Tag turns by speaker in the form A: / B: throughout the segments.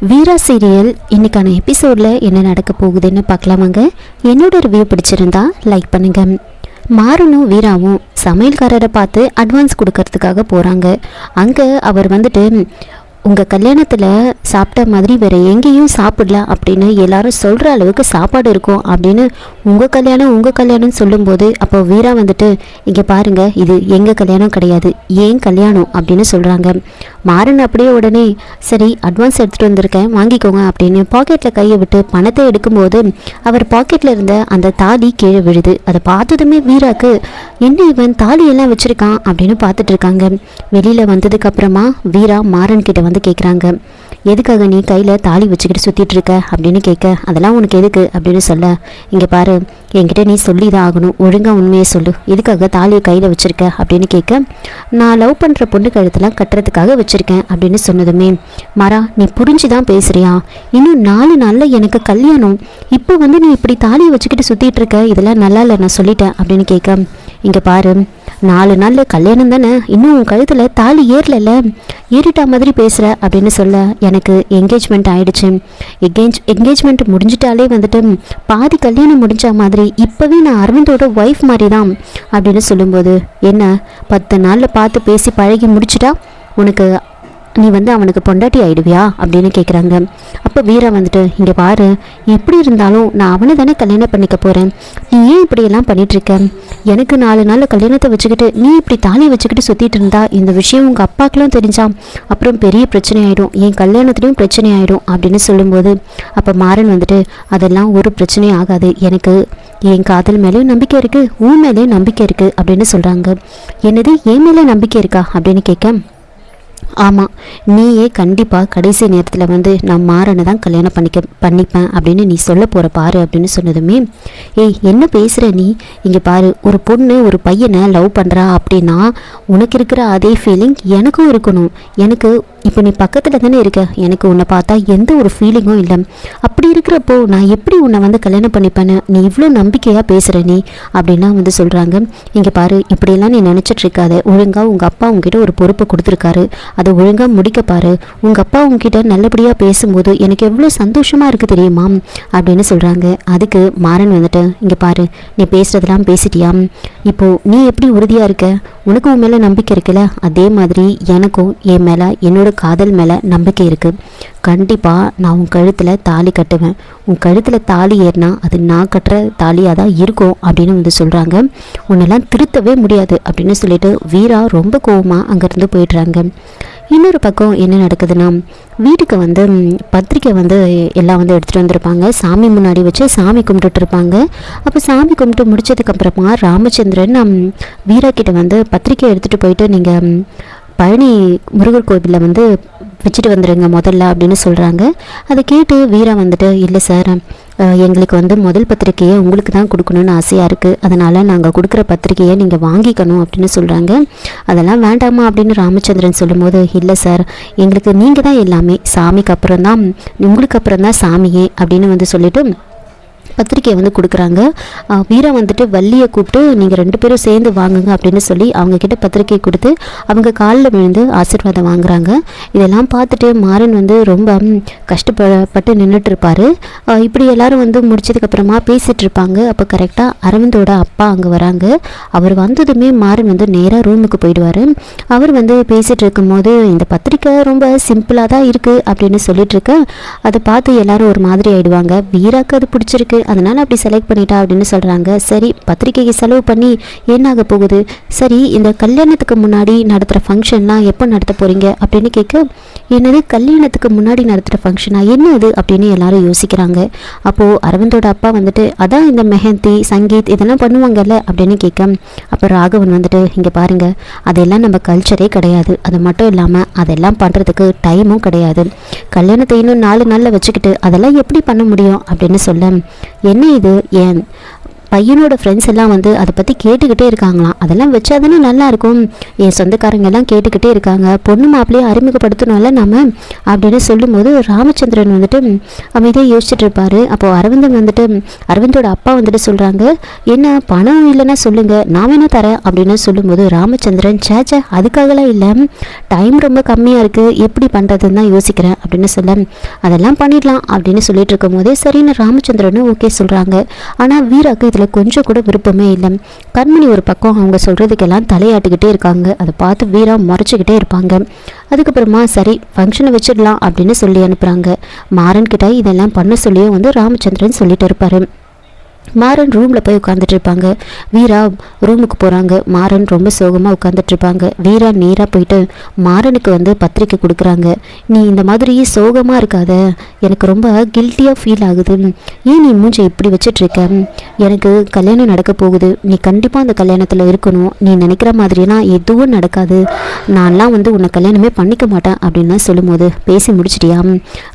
A: வீரா serial இன்னைக்கான எபிசோடில் என்ன நடக்க போகுதுன்னு பார்க்கலாமாங்க? என்னோட ரிவ்யூ பிடிச்சிருந்தா லைக் பண்ணுங்க. மாறனும் வீராவும் சமையல்காரரை பார்த்து அட்வான்ஸ் கொடுக்கறதுக்காக போகிறாங்க அங்கே அவர் வந்துட்டு உங்கள் கல்யாணத்தில் சாப்பிட்ட மாதிரி வேறு எங்கேயும் சாப்பிடல அப்படின்னு எல்லாரும் சொல்கிற அளவுக்கு சாப்பாடு இருக்கும் அப்படின்னு உங்கள் கல்யாணம் உங்கள் கல்யாணம்னு சொல்லும்போது அப்போ வீரா வந்துட்டு இங்கே பாருங்கள் இது எங்கள் கல்யாணம் கிடையாது ஏன் கல்யாணம்? அப்படின்னு சொல்கிறாங்க மாறன் அப்படியே உடனே சரி அட்வான்ஸ் எடுத்துகிட்டு வந்திருக்கேன் வாங்கிக்கோங்க அப்படின்னு பாக்கெட்டில் கையை விட்டு பணத்தை எடுக்கும்போது அவர் பாக்கெட்டில் இருந்த அந்த தாலி கீழே விழுது. அதை பார்த்ததுமே வீராக்கு என்ன இவன் தாலியெல்லாம் வச்சுருக்கான்? அப்படின்னு பார்த்துட்ருக்காங்க வெளியில் வந்ததுக்கப்புறமா வீரா மாறன் கிட்ட வந்து கேட்குறாங்க எதுக்காக நீ கையில் தாலி வச்சுக்கிட்டு சுற்றிட்டு இருக்க? அப்படின்னு கேட்க அதெல்லாம் உனக்கு எதுக்கு? அப்படின்னு சொல்ல. இங்கே பாரு என்கிட்ட நீ சொல்லி தான் ஆகணும். ஒழுங்காக உண்மையை சொல்லு. எதுக்காக தாலியை கையில் வச்சுருக்க? அப்படின்னு கேட்க நான் லவ் பண்ணுற பொண்ணு கழுத்தெல்லாம் கட்டுறதுக்காக வச்சுருக்கேன் அப்படின்னு சொன்னதுமே. மரா நீ புரிஞ்சு தான் பேசுகிறியா இன்னும் நாலு நாளில் எனக்கு கல்யாணம். இப்போ வந்து நீ இப்படி தாலியை வச்சுக்கிட்டு சுற்றிட்டு இருக்க? இதெல்லாம் நல்லா இல்லை நான் சொல்லிட்டேன் அப்படின்னு கேட்க இங்கே பாரு நாலு நாளில் கல்யாணம் தானே இன்னும் உன் கழுத்தில் தாலி ஏறலல்ல? ஏறிட்டா மாதிரி பேசுகிற அப்படின்னு சொல்ல எனக்கு என்கேஜ்மெண்ட் ஆகிடுச்சு எங்கேஜ் என்கேஜ்மெண்ட் முடிஞ்சிட்டாலே வந்துட்டு பாதி கல்யாணம் முடிஞ்ச மாதிரி இப்போவே நான் அரவிந்தோட ஒய்ஃப் மாதிரி தான் அப்படின்னு சொல்லும்போது என்ன பத்து நாளில் பார்த்து பேசி பழகி முடிச்சிட்டா? உனக்கு நீ வந்து அவனுக்கு பொண்டாட்டி ஆயிடுவியா? அப்படின்னு கேட்குறாங்க அப்போ வீரா வந்துட்டு இங்கே பாரு எப்படி இருந்தாலும் நான் அவனை தானே கல்யாணம் பண்ணிக்க போகிறேன் நீ ஏன் இப்படியெல்லாம் பண்ணிகிட்ருக்க எனக்கு நாலு நாள் கல்யாணத்தை வச்சுக்கிட்டு நீ இப்படி தாலி வச்சுக்கிட்டு சுற்றிட்டு இருந்தா இந்த விஷயம் உங்கள் அப்பாக்கெல்லாம் தெரிஞ்சா அப்புறம் பெரிய பிரச்சனை ஆகிடும் என் கல்யாணத்துலேயும் பிரச்சனை ஆகிடும் அப்படின்னு சொல்லும்போது அப்போ மாறன் வந்துட்டு அதெல்லாம் ஒரு பிரச்சனையும் ஆகாது. எனக்கு என் காதல் மேலேயும் நம்பிக்கை இருக்குது உன் மேலேயும் நம்பிக்கை இருக்குது அப்படின்னு சொல்கிறாங்க என்னது? என் மேலே நம்பிக்கை இருக்கா? அப்படின்னு கேட்க ஆமாம் நீயே கண்டிப்பாக கடைசி நேரத்தில் வந்து நான் மாறனை தான் கல்யாணம் பண்ணிக்க பண்ணிப்பேன் அப்படின்னு நீ சொல்ல போகிற பாரு அப்படின்னு சொன்னதுமே ஏய் என்ன பேசுகிற நீ? இங்கே பாரு ஒரு பொண்ணு ஒரு பையனை லவ் பண்ணுறா அப்படின்னா உனக்கு இருக்கிற அதே ஃபீலிங் எனக்கும் இருக்கணும். எனக்கு இப்போ நீ பக்கத்தில் தானே இருக்க எனக்கு உன்னை பார்த்தா எந்த ஒரு ஃபீலிங்கும் இல்லை. அப்படி இருக்கிறப்போ நான் எப்படி உன்னை வந்து கல்யாணம் பண்ணிப்பேன்னு நீ இவ்வளோ நம்பிக்கையாக பேசுகிற நீ? அப்படின்னா வந்து சொல்கிறாங்க இங்கே பாரு இப்படியெல்லாம் நீ நினச்சிட்ருக்காத ஒழுங்காக உங்கள் அப்பா உங்ககிட்ட ஒரு பொறுப்பை கொடுத்துருக்காரு. அதை ஒழுங்காக முடிக்க பாரு. உங்கள் அப்பா உங்ககிட்ட நல்லபடியாக பேசும்போது எனக்கு எவ்வளோ சந்தோஷமாக இருக்குது தெரியுமா? அப்படின்னு சொல்கிறாங்க அதுக்கு மாறன் வந்துட்டு இங்கே பாரு நீ பேசுகிறதெல்லாம் பேசிட்டியா? இப்போது நீ எப்படி உறுதியாக இருக்க? உனக்கு உன் மேலே நம்பிக்கை இருக்குல்ல? அதே மாதிரி எனக்கும் என் மேலே என்னோட காதல் மேலே நம்பிக்கை இருக்குது கண்டிப்பாக நான் உன் கழுத்தில் தாலி கட்டுவேன். உன் கழுத்தில் தாலி ஏறினா அது நான் கட்டுற தாலியாக தான் இருக்கும் அப்படின்னு வந்து சொல்கிறாங்க உன்னெல்லாம் திருத்தவே முடியாது அப்படின்னு சொல்லிட்டு வீரா ரொம்ப கோவமாக அங்கேருந்து போயிடுறாங்க. இன்னொரு பக்கம் என்ன நடக்குதுன்னா வீட்டுக்கு வந்து பத்திரிக்கை வந்து எல்லாம் வந்து எடுத்துகிட்டு வந்திருப்பாங்க. சாமி முன்னாடி வச்சு சாமி கும்பிட்டுட்டு இருப்பாங்க. அப்போ சாமி கும்பிட்டு முடிச்சதுக்கப்புறமா ராமச்சந்திரன் வீரா கிட்ட வந்து பத்திரிக்கை எடுத்துகிட்டு போயிட்டு நீங்கள் பழனி முருகர் கோவிலில் வந்து வச்சுட்டு வந்துடுங்க முதல்ல அப்படின்னு சொல்கிறாங்க அதை கேட்டு வீரா வந்துட்டு இல்லை சார் எங்களுக்கு வந்து முதல் பத்திரிக்கையை உங்களுக்கு தான் கொடுக்கணும்னு ஆசையாக இருக்குது அதனால் நாங்கள் கொடுக்குற பத்திரிக்கையை நீங்கள் வாங்கிக்கணும் அப்படின்னு சொல்கிறாங்க அதெல்லாம் வேண்டாமா? அப்படின்னு ராமச்சந்திரன் சொல்லும்போது இல்லை சார் எங்களுக்கு நீங்கள் தான் எல்லாமே. சாமிக்கு அப்புறம் தான் உங்களுக்கு அப்புறம் தான் சாமியே அப்படின்னு வந்து சொல்லிவிட்டு பத்திரிக்கையை வந்து கொடுக்குறாங்க. வீரா வந்துட்டு வள்ளியை கூப்பிட்டு நீங்கள் ரெண்டு பேரும் சேர்ந்து வாங்குங்க அப்படின்னு சொல்லி அவங்க கிட்ட பத்திரிக்கை கொடுத்து அவங்க காலில் விழுந்து ஆசீர்வாதம் வாங்குறாங்க. இதெல்லாம் பார்த்துட்டு மாறன் வந்து ரொம்ப கஷ்டப்பட்டு நின்றுட்டு இருப்பாரு இப்படி எல்லாரும் வந்து முடிச்சதுக்கப்புறமா பேசிட்டு இருப்பாங்க. அப்போ கரெக்டாக அரவிந்தோட அப்பா அங்கே வராங்க. அவர் வந்ததுமே மாறன் வந்து நேராக ரூமுக்கு போயிடுவார். அவர் வந்து பேசிட்டு இருக்கும்போது இந்த பத்திரிக்கை ரொம்ப சிம்பிளாக தான் இருக்குது அப்படின்னு சொல்லிட்டு இருக்க. அதை பார்த்து எல்லாரும் ஒரு மாதிரி ஆயிடுவாங்க. வீராக்கு அது பிடிச்சிருக்கு. அதனால அப்படி செலக்ட் பண்ணிட்டா அப்படின்னு சொல்கிறாங்க சரி பத்திரிக்கைக்கு செலவு பண்ணி என்னாக போகுது? சரி இந்த கல்யாணத்துக்கு முன்னாடி நடத்துகிற ஃபங்க்ஷன்லாம் எப்போ நடத்த போகிறீங்க அப்படின்னு கேட்க என்னது கல்யாணத்துக்கு முன்னாடி நடத்துகிற ஃபங்க்ஷனா என்ன அது? அப்படின்னு எல்லாரும் யோசிக்கிறாங்க. அப்போது அரவிந்தோட அப்பா வந்துட்டு அதான் இந்த மெஹந்தி சங்கீத் இதெல்லாம் பண்ணுவாங்கல்ல? அப்படின்னு கேட்க அப்போ ராகவன் வந்துட்டு இங்கே பாருங்க அதெல்லாம் நம்ம கல்ச்சரே கிடையாது. அது மட்டும் இல்லாமல் அதெல்லாம் பண்ணுறதுக்கு டைமும் கிடையாது. கல்யாணத்தை இன்னும் நாலு நாளில் வச்சுக்கிட்டு அதெல்லாம் எப்படி பண்ண முடியும்? அப்படின்னு சொல்ல என்ன இது ஏன் பையனோட ஃப்ரெண்ட்ஸ் எல்லாம் வந்து அதை பற்றி கேட்டுக்கிட்டே இருக்காங்களாம். அதெல்லாம் வச்சா தானே நல்லா இருக்கும் என் சொந்தக்காரங்க எல்லாம் கேட்டுக்கிட்டே இருக்காங்க. பொண்ணு மாப்பிள்ளையை அறிமுகப்படுத்தணும்ல நம்ம அப்படின்னு சொல்லும்போது ராமச்சந்திரன் வந்துட்டு அமைதியாக யோசிச்சுட்டு இருப்பார். அப்போ அரவிந்தன் வந்துட்டு அரவிந்தோட அப்பா வந்துட்டு சொல்கிறாங்க என்ன பணம் இல்லைன்னா சொல்லுங்க. நான் வேணா தரேன். அப்படின்னு சொல்லும்போது ராமச்சந்திரன் சேச்சே அதுக்காகலாம் இல்லை. டைம் ரொம்ப கம்மியாக இருக்குது எப்படி பண்ணுறதுன்னு தான் யோசிக்கிறேன். அப்படின்னு சொல்ல அதெல்லாம் பண்ணிடலாம். அப்படின்னு சொல்லிட்டு இருக்கும் போதே சரின்னு ராமச்சந்திரனும் ஓகே சொல்கிறாங்க ஆனால் வீராக்கு இதில் கொஞ்சம் கூட விருப்பமே இல்லை. கண்மணி ஒரு பக்கம் அவங்க சொல்கிறதுக்கெல்லாம் தலையாட்டிக்கிட்டே இருக்காங்க. அதை பார்த்து வீரா முறைச்சிக்கிட்டே இருப்பாங்க. அதுக்கப்புறமா சரி ஃபங்க்ஷனை வச்சிடலாம் அப்படின்னு சொல்லி அனுப்புகிறாங்க மாறன்கிட்ட இதெல்லாம் பண்ண சொல்லியும் வந்து ராமச்சந்திரன் சொல்லிட்டு இருப்பாரு. மாறன் ரூமில் போய் உட்காந்துட்டு இருப்பாங்க. வீரா ரூமுக்கு போகிறாங்க மாறன் ரொம்ப சோகமாக உட்காந்துட்டு இருப்பாங்க. வீரா நேராக போயிட்டு மாறனுக்கு வந்து பத்திரிக்கை கொடுக்குறாங்க. நீ இந்த மாதிரி சோகமாக இருக்காத. எனக்கு ரொம்ப கில்ட்டியாக ஃபீல் ஆகுது ஏன் நீ மூஞ்சை இப்படி வச்சிட்ருக்க எனக்கு கல்யாணம் நடக்க போகுது. நீ கண்டிப்பாக அந்த கல்யாணத்தில் இருக்கணும். நீ நினைக்கிற மாதிரிலாம் எதுவும் நடக்காது. நான்லாம் வந்து உன்னை கல்யாணமே பண்ணிக்க மாட்டேன் அப்படின்னு சொல்லும்போது பேசி முடிச்சிட்டியா?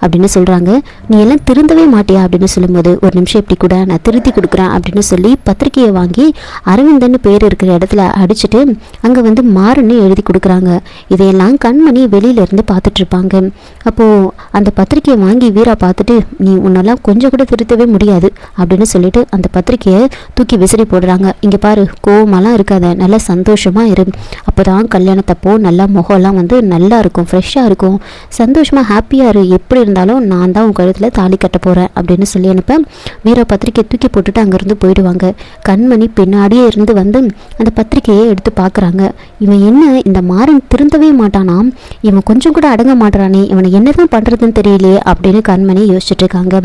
A: அப்படின்னு சொல்கிறாங்க நீ எல்லாம் திருந்தவே மாட்டியா? அப்படின்னு சொல்லும்போது ஒரு நிமிஷம் இப்படி கூட நான் திருத்தி கொடுக்குறேன் அப்படின்னு சொல்லி பத்திரிக்கையை வாங்கி அரவிந்தன் பேர் இருக்கிற இடத்துல அடிச்சுட்டு அங்கே வந்து மாறுன்னு எழுதி கொடுக்குறாங்க. இதையெல்லாம் கண்மணி வெளியில இருந்து அப்போது அந்த பத்திரிக்கையை வாங்கி வீரா பார்த்துட்டு நீ உன்னெல்லாம் கொஞ்சம் கூட திருத்தவே முடியாது அப்படின்னு சொல்லிட்டு அந்த பத்திரிக்கையை தூக்கி விசிறி போடுறாங்க. இங்கே பாரு கோவமெல்லாம் இருக்காத நல்லா சந்தோஷமாக இரு. அப்போ தான் கல்யாணத்தப்போ நல்லா முகம்லாம் வந்து நல்லா இருக்கும் ஃப்ரெஷ்ஷாக இருக்கும். சந்தோஷமாக ஹாப்பியாக இரு. எப்படி இருந்தாலும் நான் தான் உன் கழுத்தில் தாலி கட்ட போகிறேன் அப்படின்னு சொல்லி அனுப்ப வீரா பத்திரிக்கையை தூக்கி போட்டு போட்டுட்டு அங்கேருந்து போயிடுவாங்க. கண்மணி பின்னாடியே இருந்து வந்து அந்த பத்திரிக்கையை எடுத்து பார்க்குறாங்க. இவன் என்ன இந்த மாறன் திருந்தவே மாட்டானாம் இவன் கொஞ்சம் கூட அடங்க மாட்டானே இவனை என்ன தான் பண்ணுறதுன்னு தெரியலையே அப்படின்னு கண்மணி யோசிச்சுட்டு இருக்காங்க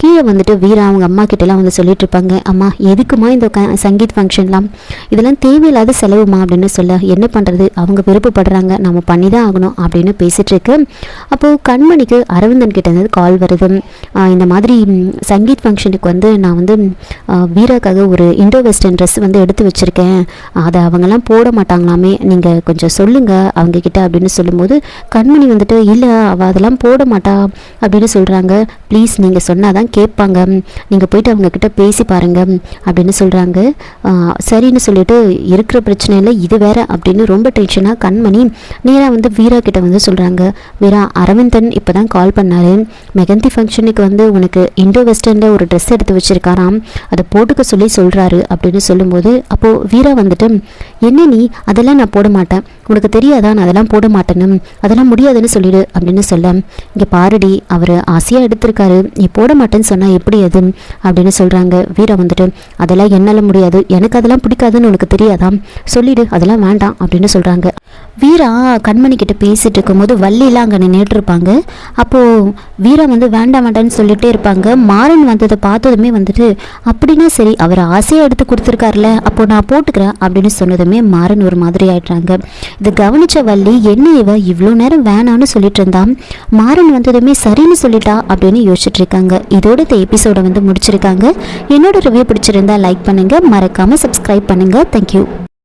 A: கீழே வந்துட்டு வீரா அவங்க அம்மா கிட்டலாம் வந்து சொல்லிட்டு இருப்பாங்க அம்மா எதுக்குமா இந்த க சங்கீத் ஃபங்க்ஷன்லாம்? இதெல்லாம் தேவையில்லாத செலவுமா அப்படின்னு சொல்ல என்ன பண்ணுறது அவங்க விருப்பப்படுறாங்க. நம்ம பண்ணி தான் ஆகணும் அப்படின்னு பேசிட்டு இருக்கு அப்போது கண்மணிக்கு அரவிந்தன் கிட்ட இருந்து கால் வருது. இந்த மாதிரி சங்கீத் ஃபங்க்ஷனுக்கு வந்து நான் வந்து வீராக்காக ஒரு இண்டோ வெஸ்டர்ன் ட்ரெஸ் வந்து எடுத்து வச்சுருக்கேன். அதை அவங்கெல்லாம் போட மாட்டாங்களாமே. நீங்கள் கொஞ்சம் சொல்லுங்கள் அவங்கக்கிட்ட அப்படின்னு சொல்லும்போது கண்மணி வந்துட்டு இல்லை அவள் அதெல்லாம் போட மாட்டா அப்படின்னு சொல்கிறாங்க ப்ளீஸ் நீங்கள் சொன்னால் தான் கேட்பாங்க. நீங்கள் போயிட்டு அவங்கக்கிட்ட பேசி பாருங்க அப்படின்னு சொல்கிறாங்க சரின்னு சொல்லிட்டு இருக்கிற பிரச்சனையில் இது வேற அப்படின்னு ரொம்ப டென்ஷனாக கண்மணி நேராக வந்து வீரா கிட்ட வந்து சொல்கிறாங்க வீரா அரவிந்தன் இப்போ தான் கால் பண்ணார். மெகந்தி ஃபங்க்ஷனுக்கு வந்து உனக்கு இண்டோ வெஸ்டர்னில் ஒரு ட்ரெஸ் எடுத்து வச்சிருக்காராம். அதை போட்டுக்க சொல்லி சொல்கிறாரு அப்படின்னு சொல்லும்போது அப்போது வீரா வந்துட்டு என்ன நீ? அதெல்லாம் நான் போட மாட்டேன். உனக்கு தெரியாதா? நான் அதெல்லாம் போட மாட்டேன்னு. அதெல்லாம் முடியாதுன்னு சொல்லிடு அப்படின்னு சொல்ல இங்கே பாருடி அவர் ஆசையாக எடுத்திருக்காரு. நீ போட மாட்டேன்னு சொன்னால் எப்படி அது? அப்படின்னு சொல்கிறாங்க வீரா வந்துட்டு அதெல்லாம் என்னால் முடியாது. எனக்கு அதெல்லாம் பிடிக்காதுன்னு உனக்கு தெரியாதா? சொல்லிடு அதெல்லாம் வேண்டாம் அப்படின்னு சொல்கிறாங்க வீரா கண்மணி கிட்ட இருக்கும்போது வள்ளிலாம் அங்கே நின்றுட்டு இருப்பாங்க. அப்போது வீரா வந்து வேண்டாம் வேண்டான்னு சொல்லிகிட்டே இருப்பாங்க. மாறன் வந்ததை பார்த்ததுமே வந்துட்டு அப்படின்னா சரி அவர் ஆசையாக எடுத்து கொடுத்துருக்காருல அப்போ நான் போட்டுக்கிறேன் அப்படின்னு சொன்னதுமே மாறன் ஒரு மாதிரி ஆயிடுறாங்க. இது கவனித்த வள்ளி என்ன இவ இவ்வளோ நேரம் வேணான்னு சொல்லிட்டு இருந்தான் மாறன் வந்ததுமே சரின்னு சொல்லிட்டா? அப்படின்னு யோசிச்சுட்டு இருக்காங்க. இதோட இந்த எபிசோடை வந்து முடிச்சிருக்காங்க. என்னோட ரிவ்யூ பிடிச்சிருந்தா லைக் பண்ணுங்கள் மறக்காமல் சப்ஸ்கிரைப் பண்ணுங்கள் தேங்க்யூ